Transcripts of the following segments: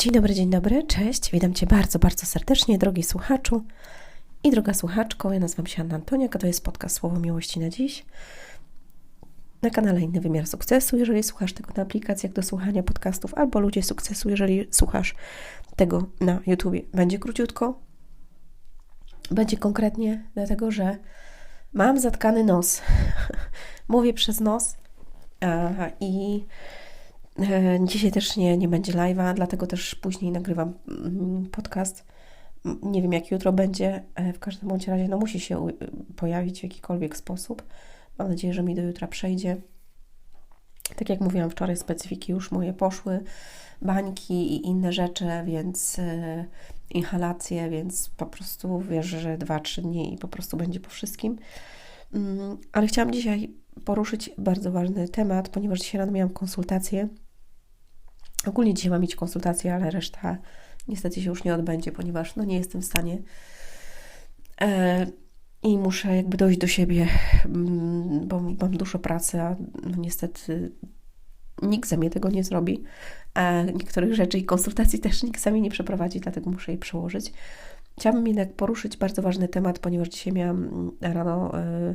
Dzień dobry, dzień dobry, cześć. Witam Cię bardzo, bardzo serdecznie, drogi słuchaczu i droga słuchaczko. Ja nazywam się Anna Antoniak, a to jest podcast Słowo Miłości na dziś. Na kanale Inny Wymiar Sukcesu, jeżeli słuchasz tego na aplikacjach do słuchania podcastów, albo Ludzie Sukcesu, jeżeli słuchasz tego na YouTubie. Będzie króciutko, będzie konkretnie, dlatego że mam zatkany nos. Mówię przez nos i dzisiaj też nie, nie będzie live'a, dlatego też później nagrywam mm, podcast. Nie wiem, jak jutro będzie. E, w każdym bądź razie no, musi się pojawić w jakikolwiek sposób. Mam nadzieję, że mi do jutra przejdzie. Tak jak mówiłam wczoraj, specyfiki już moje poszły, bańki i inne rzeczy, więc e, inhalacje, więc po prostu wierzę, że 2-3 dni i po prostu będzie po wszystkim. Mm, ale chciałam dzisiaj poruszyć bardzo ważny temat, ponieważ dzisiaj rano miałam konsultację Ogólnie dzisiaj mam mieć konsultację, ale reszta niestety się już nie odbędzie, ponieważ no, nie jestem w stanie e, i muszę jakby dojść do siebie, mm, bo mam dużo pracy, a no, niestety nikt za mnie tego nie zrobi. A niektórych rzeczy i konsultacji też nikt za mnie nie przeprowadzi, dlatego muszę je przełożyć. Chciałabym jednak poruszyć bardzo ważny temat, ponieważ dzisiaj miałam rano e,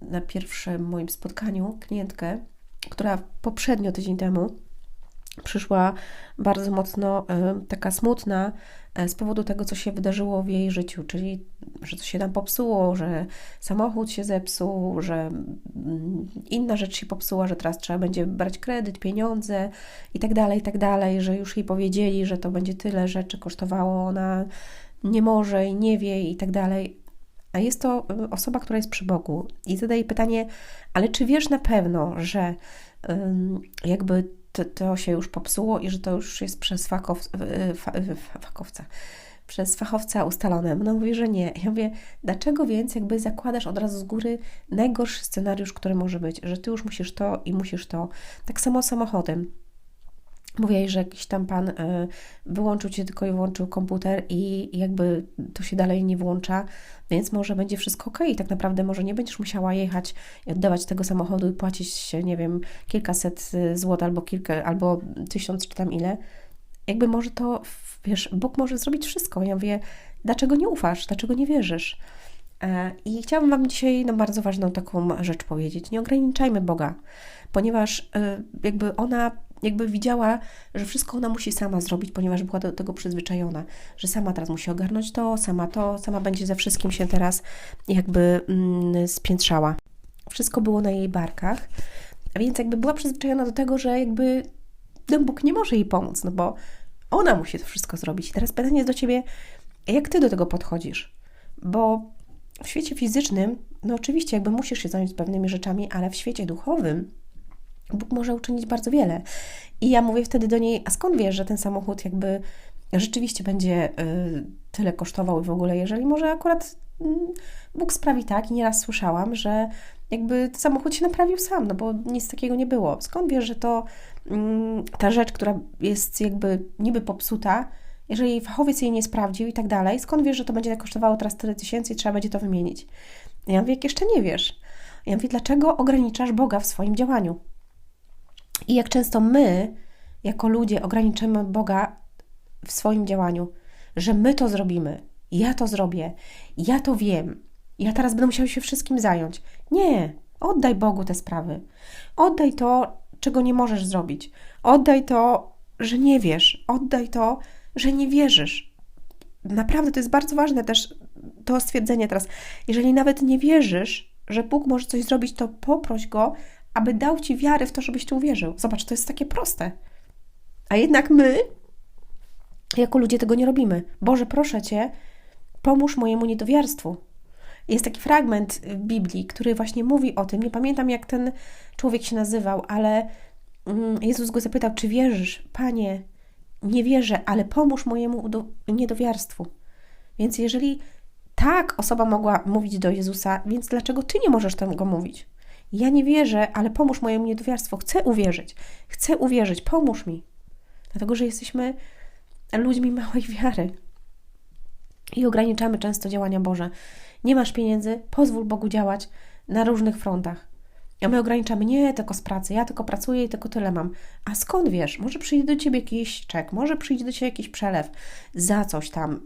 na pierwszym moim spotkaniu klientkę, która poprzednio tydzień temu przyszła bardzo mocno e, taka smutna e, z powodu tego, co się wydarzyło w jej życiu, czyli że coś się tam popsuło, że samochód się zepsuł, że mm, inna rzecz się popsuła, że teraz trzeba będzie brać kredyt, pieniądze i tak dalej, i tak dalej, że już jej powiedzieli, że to będzie tyle rzeczy kosztowało, ona nie może i nie wie i tak dalej. A jest to e, osoba, która jest przy Bogu i zadaje pytanie, ale czy wiesz na pewno, że jakby to, to się już popsuło i że to już jest przez fakow, fakowca, przez fachowca ustalone. No mówi, że nie. Ja mówię, dlaczego więc jakby zakładasz od razu z góry najgorszy scenariusz, który może być, że ty już musisz to i musisz to. Tak samo samochodem. Mówię, że jakiś tam pan y, wyłączył cię tylko i włączył komputer i jakby to się dalej nie włącza, więc może będzie wszystko ok. Tak naprawdę może nie będziesz musiała jechać i oddawać tego samochodu i płacić, nie wiem, kilkaset y, złotych albo kilka, albo tysiąc czy tam ile. Jakby może to, wiesz, Bóg może zrobić wszystko. Ja mówię, dlaczego nie ufasz, dlaczego nie wierzysz? E, I chciałabym Wam dzisiaj no, bardzo ważną taką rzecz powiedzieć. Nie ograniczajmy Boga, ponieważ jakby ona jakby widziała, że wszystko ona musi sama zrobić, ponieważ była do tego przyzwyczajona, że sama teraz musi ogarnąć to, sama to, sama będzie ze wszystkim się teraz jakby mm, spiętrzała. Wszystko było na jej barkach, więc jakby była przyzwyczajona do tego, że jakby no Bóg nie może jej pomóc, no bo ona musi to wszystko zrobić. I teraz pytanie jest do Ciebie, jak Ty do tego podchodzisz? Bo w świecie fizycznym, no oczywiście jakby musisz się zająć pewnymi rzeczami, ale w świecie duchowym Bóg może uczynić bardzo wiele. I ja mówię wtedy do niej, a skąd wiesz, że ten samochód jakby rzeczywiście będzie y, tyle kosztował w ogóle, jeżeli może akurat y, Bóg sprawi tak, i nieraz słyszałam, że jakby samochód się naprawił sam, no bo nic takiego nie było. Skąd wiesz, że to y, ta rzecz, która jest jakby niby popsuta, jeżeli fachowiec jej nie sprawdził i tak dalej, skąd wiesz, że to będzie kosztowało teraz tyle tysięcy i trzeba będzie to wymienić? Ja mówię, jak jeszcze nie wiesz. Ja mówię, dlaczego ograniczasz Boga w swoim działaniu? I jak często my, jako ludzie, ograniczymy Boga w swoim działaniu, że my to zrobimy, ja to zrobię, ja to wiem, ja teraz będę musiał się wszystkim zająć. Nie, oddaj Bogu te sprawy. Oddaj to, czego nie możesz zrobić. Oddaj to, że nie wiesz. Oddaj to, że nie wierzysz. Naprawdę to jest bardzo ważne też to stwierdzenie teraz. Jeżeli nawet nie wierzysz, że Bóg może coś zrobić, to poproś Go, aby dał ci wiarę w to, żebyś tu uwierzył. Zobacz, to jest takie proste. A jednak my, jako ludzie, tego nie robimy. Boże, proszę cię, pomóż mojemu niedowiarstwu. Jest taki fragment w Biblii, który właśnie mówi o tym. Nie pamiętam, jak ten człowiek się nazywał, ale mm, Jezus go zapytał, czy wierzysz? Panie, nie wierzę, ale pomóż mojemu niedowiarstwu. Więc jeżeli tak osoba mogła mówić do Jezusa, więc dlaczego ty nie możesz tego mówić? Ja nie wierzę, ale pomóż mojemu niedowiarstwu. Chcę uwierzyć. Chcę uwierzyć. Pomóż mi. Dlatego, że jesteśmy ludźmi małej wiary. I ograniczamy często działania Boże. Nie masz pieniędzy, pozwól Bogu działać na różnych frontach. A my ograniczamy, nie, tylko z pracy, ja tylko pracuję i tylko tyle mam. A skąd wiesz? Może przyjdzie do ciebie jakiś czek, może przyjdzie do ciebie jakiś przelew za coś tam.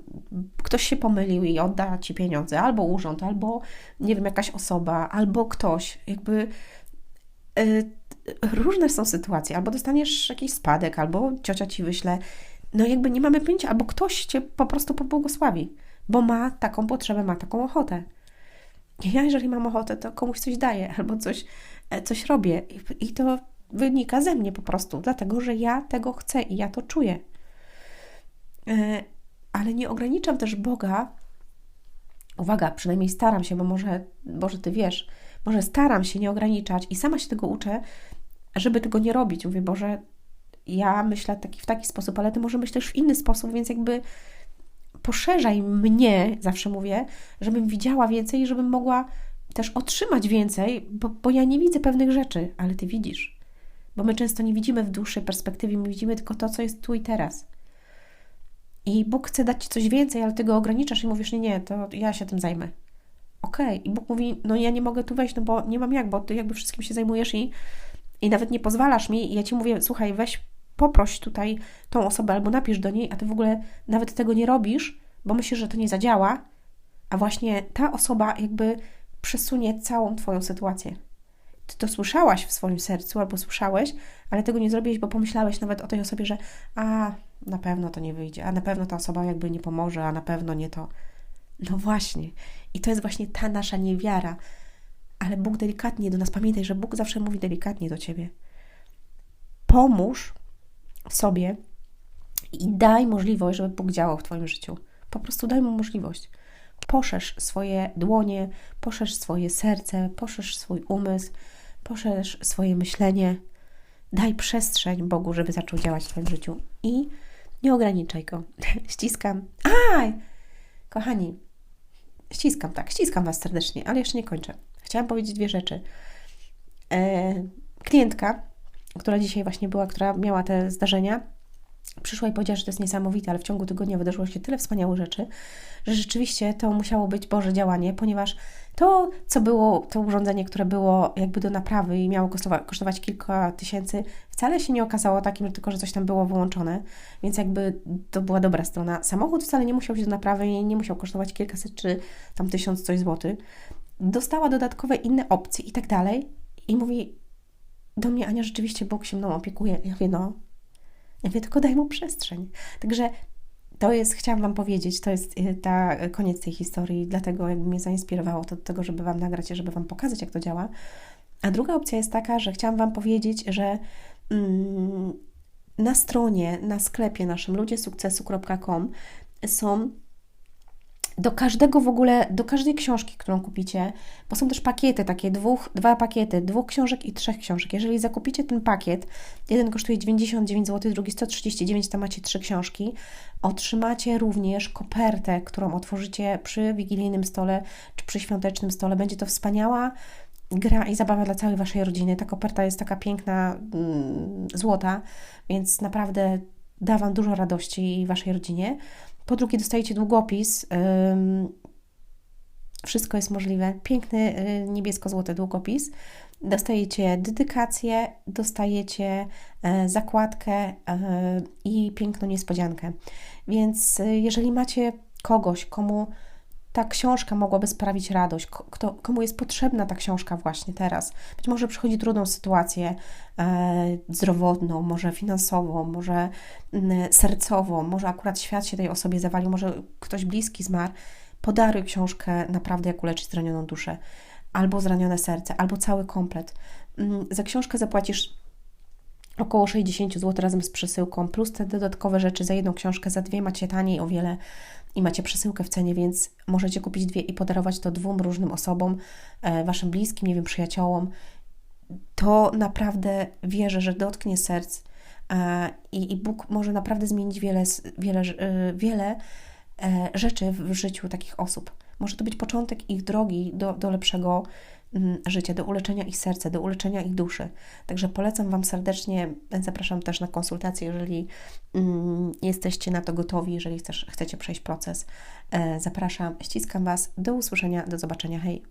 Ktoś się pomylił i odda ci pieniądze, albo urząd, albo nie wiem, jakaś osoba, albo ktoś. Jakby yy, różne są sytuacje. Albo dostaniesz jakiś spadek, albo ciocia ci wyśle. No jakby nie mamy pojęcia, albo ktoś cię po prostu pobłogosławi, bo ma taką potrzebę, ma taką ochotę. Ja, jeżeli mam ochotę, to komuś coś daję albo coś, e, coś robię. I to wynika ze mnie po prostu, dlatego że ja tego chcę i ja to czuję. E, ale nie ograniczam też Boga. Uwaga, przynajmniej staram się, bo może, może ty wiesz, może staram się nie ograniczać i sama się tego uczę, żeby tego nie robić. Mówię, Boże, ja myślę taki, w taki sposób, ale ty może myślisz w inny sposób, więc jakby poszerzaj mnie, zawsze mówię, żebym widziała więcej i żebym mogła też otrzymać więcej, bo, bo ja nie widzę pewnych rzeczy, ale ty widzisz. Bo my często nie widzimy w dłuższej perspektywie, my widzimy tylko to, co jest tu i teraz. I Bóg chce dać ci coś więcej, ale ty go ograniczasz i mówisz, nie, nie, to ja się tym zajmę. Okej. Okay. I Bóg mówi, no ja nie mogę tu wejść, no bo nie mam jak, bo ty jakby wszystkim się zajmujesz i, i nawet nie pozwalasz mi. I ja ci mówię, słuchaj, weź poproś tutaj tą osobę albo napisz do niej, a ty w ogóle nawet tego nie robisz, bo myślisz, że to nie zadziała, a właśnie ta osoba jakby przesunie całą Twoją sytuację. Ty to słyszałaś w swoim sercu albo słyszałeś, ale tego nie zrobiłeś, bo pomyślałeś nawet o tej osobie, że a, na pewno to nie wyjdzie, a na pewno ta osoba jakby nie pomoże, a na pewno nie to. No właśnie. I to jest właśnie ta nasza niewiara. Ale Bóg delikatnie do nas, pamiętaj, że Bóg zawsze mówi delikatnie do Ciebie. Pomóż sobie i daj możliwość, żeby Bóg działał w Twoim życiu. Po prostu daj mu możliwość. Poszerz swoje dłonie, poszerz swoje serce, poszerz swój umysł, poszerz swoje myślenie. Daj przestrzeń Bogu, żeby zaczął działać w Twoim życiu i nie ograniczaj go. ściskam. Aj! Kochani, ściskam, tak, ściskam Was serdecznie, ale jeszcze nie kończę. Chciałam powiedzieć dwie rzeczy. E, klientka, która dzisiaj właśnie była, która miała te zdarzenia, przyszła i powiedziała, że to jest niesamowite, ale w ciągu tygodnia wydarzyło się tyle wspaniałych rzeczy, że rzeczywiście to musiało być Boże działanie, ponieważ to, co było, to urządzenie, które było jakby do naprawy i miało kosztować, kilka tysięcy, wcale się nie okazało takim, tylko że coś tam było wyłączone, więc jakby to była dobra strona. Samochód wcale nie musiał się do naprawy i nie musiał kosztować kilkaset czy tam tysiąc coś złotych. Dostała dodatkowe inne opcje i tak dalej i mówi do mnie, Ania, rzeczywiście Bóg się mną opiekuje. Ja mówię, no, ja mówię, tylko daj mu przestrzeń. Także to jest, chciałam Wam powiedzieć, to jest y, ta koniec tej historii, dlatego jakby mnie zainspirowało to do tego, żeby Wam nagrać i żeby Wam pokazać, jak to działa. A druga opcja jest taka, że chciałam Wam powiedzieć, że mm, na stronie, na sklepie naszym ludziesukcesu.com są do każdego w ogóle, do każdej książki, którą kupicie, bo są też pakiety takie, dwóch, dwa pakiety, dwóch książek i trzech książek. Jeżeli zakupicie ten pakiet, jeden kosztuje 99 zł, drugi 139, tam macie trzy książki, otrzymacie również kopertę, którą otworzycie przy wigilijnym stole czy przy świątecznym stole. Będzie to wspaniała gra i zabawa dla całej Waszej rodziny. Ta koperta jest taka piękna, mm, złota, więc naprawdę da Wam dużo radości Waszej rodzinie. Po drugie, dostajecie długopis. Wszystko jest możliwe. Piękny y, niebiesko-złoty długopis. Dostajecie dedykację, dostajecie e, zakładkę e, i piękną niespodziankę. Więc y, jeżeli macie kogoś, komu ta książka mogłaby sprawić radość, kto, komu jest potrzebna ta książka właśnie teraz. Być może przychodzi trudną sytuację e, zdrowotną, może finansową, może mm, sercową, może akurat świat się tej osobie zawalił, może ktoś bliski zmarł. Podaruj książkę naprawdę, jak uleczyć zranioną duszę, albo zranione serce, albo cały komplet. Za książkę zapłacisz około 60 zł razem z przesyłką, plus te dodatkowe rzeczy za jedną książkę, za dwie macie taniej o wiele i macie przesyłkę w cenie, więc możecie kupić dwie i podarować to dwóm różnym osobom, e, waszym bliskim, nie wiem, przyjaciołom. To naprawdę wierzę, że dotknie serc e, i, i Bóg może naprawdę zmienić wiele, wiele, e, wiele rzeczy w życiu takich osób. Może to być początek ich drogi do, do lepszego Mm, życia, do uleczenia ich serca, do uleczenia ich duszy. Także polecam Wam serdecznie, zapraszam też na konsultację, jeżeli mm, jesteście na to gotowi, jeżeli chcecie przejść proces. E, zapraszam, ściskam Was, do usłyszenia, do zobaczenia, hej!